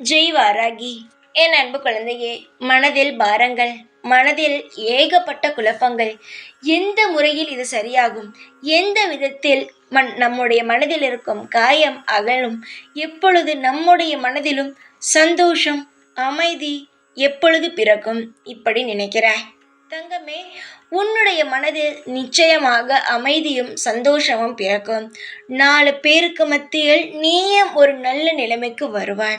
ஜெய் வாராகி என் அன்பு குழந்தையே மனதில் பாரங்கள் மனதில் ஏகப்பட்ட குழப்பங்கள். எந்த முறையில் இது சரியாகும்? எந்த விதத்தில் மன் நம்முடைய மனதில் இருக்கும் காயம் அகலும்? எப்பொழுது நம்முடைய மனதிலும் சந்தோஷம் அமைதி எப்பொழுது பிறக்கும்? இப்படி நினைக்கிறாய் தங்கமே உன்னுடைய மனதில் நிச்சயமாக அமைதியும் சந்தோஷமும் பிறக்கும். நாலு பேருக்கு மத்தியில் நீயும் ஒரு நல்ல நிலைமைக்கு வருவாய்.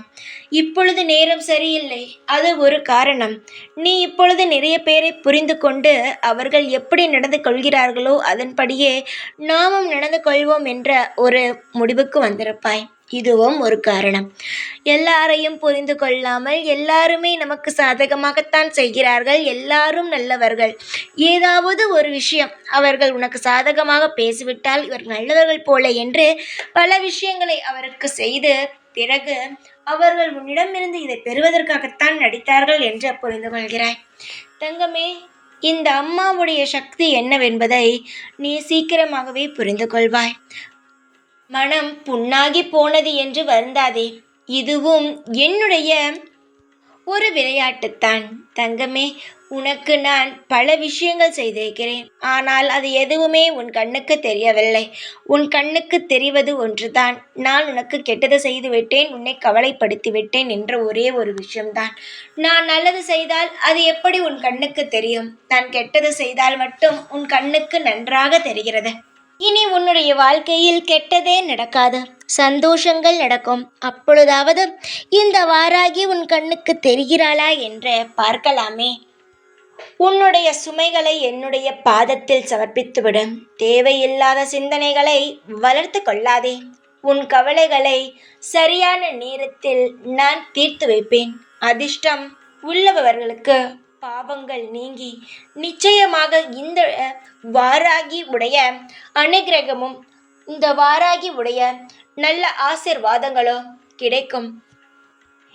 இப்பொழுது நேரம் சரியில்லை. அது ஒரு காரணம். நீ இப்பொழுது நிறைய பேரை புரிந்து கொண்டு அவர்கள் எப்படி நடந்து கொள்கிறார்களோ அதன்படியே நாமும் நடந்து கொள்வோம் என்ற ஒரு முடிவுக்கு வந்திருப்பாய். இதுவும் ஒரு காரணம். எல்லாரையும் புரிந்து கொள்ளாமல் எல்லாருமே நமக்கு சாதகமாகத்தான் செய்கிறார்கள். எல்லாரும் நல்லவர்கள். ஏதாவது ஒரு விஷயம் அவர்கள் உனக்கு சாதகமாக பேசிவிட்டால் இவர் நல்லவர்கள் போல என்று பல விஷயங்களை அவருக்கு செய்து பிறகு அவர்கள் உன்னிடமிருந்து இதை பெறுவதற்காகத்தான் நடித்தார்கள் என்று புரிந்து கொள்கிறாய். தங்கமே இந்த அம்மாவுடைய சக்தி என்னவென்பதை நீ சீக்கிரமாகவே புரிந்து கொள்வாய். மனம் புண்ணாகி போனது என்று வருந்தாதே. இதுவும் என்னுடைய ஒரு விளையாட்டுத்தான். தங்கமே உனக்கு நான் பல விஷயங்கள் செய்திருக்கிறேன். ஆனால் அது எதுவுமே உன் கண்ணுக்கு தெரியவில்லை. உன் கண்ணுக்கு தெரிவது ஒன்றுதான். நான் உனக்கு கெட்டது செய்து விட்டேன் உன்னை கவலைப்படுத்தி விட்டேன் என்ற ஒரே ஒரு விஷயம்தான். நான் நல்லது செய்தால் அது எப்படி உன் கண்ணுக்கு தெரியும்? நான் கெட்டது செய்தால் மட்டும் உன் கண்ணுக்கு நன்றாக தெரிகிறது. இனி உன்னுடைய வாழ்க்கையில் கெட்டதே நடக்காது. சந்தோஷங்கள் நடக்கும். அப்பொழுதாவது இந்த வாராகி உன் கண்ணுக்கு தெரிகிறாளா என்று பார்க்கலாமே. உன்னுடைய சுமைகளை என்னுடைய பாதத்தில் சமர்ப்பித்துவிடு. தேவையில்லாத சிந்தனைகளை வளர்த்து கொள்ளாதே. உன் கவலைகளை சரியான நேரத்தில் நான் தீர்த்து வைப்பேன். அதிர்ஷ்டம் உள்ளவர்களுக்கு பாவங்கள் நீங்கி நிச்சயமாக இந்த வாராகி உடைய அனுகிரகமும் இந்த வாராகி உடைய நல்ல ஆசிர்வாதங்களோ கிடைக்கும்.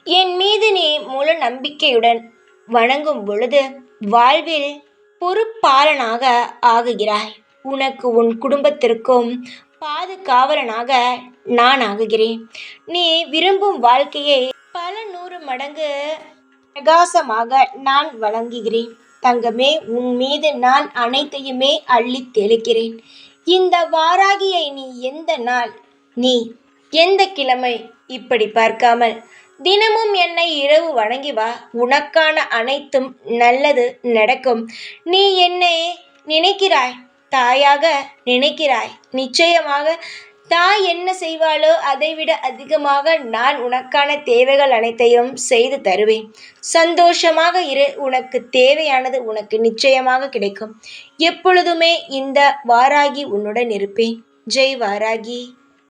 என் மீது நீ முழு நம்பிக்கையுடன் வணங்கும் பொழுது வாழ்வில் பொறுப்பாளனாக ஆகுகிறாய். உனக்கு உன் குடும்பத்திற்கும் பாதுகாவலனாக நான் ஆகுகிறேன். நீ விரும்பும் வாழ்க்கையை பல நூறு மடங்கு பிரகாசமாக நான் வழங்குகிறேன் தங்கமே உன் மீது நான் அனைத்தையுமே அள்ளி தெளிக்கிறேன். இந்த வாராகியை நீ எந்த நாள் நீ எந்த கிழமை இப்படி பார்க்காமல் தினமும் என்னை இரவு வணங்கி வா. உனக்கான அனைத்தும் நல்லது நடக்கும். நீ என்னை நினைக்கிறாய் தாயாக நினைக்கிறாய். நிச்சயமாக தாய் என்ன செய்வாளோ அதைவிட அதிகமாக நான் உனக்கான தேவைகள் அனைத்தையும் செய்து தருவேன். சந்தோஷமாக இரு உனக்கு தேவையானது உனக்கு நிச்சயமாக கிடைக்கும். எப்பொழுதுமே இந்த வாராகி உன்னுடன் இருப்பேன். ஜெய் வாராகி.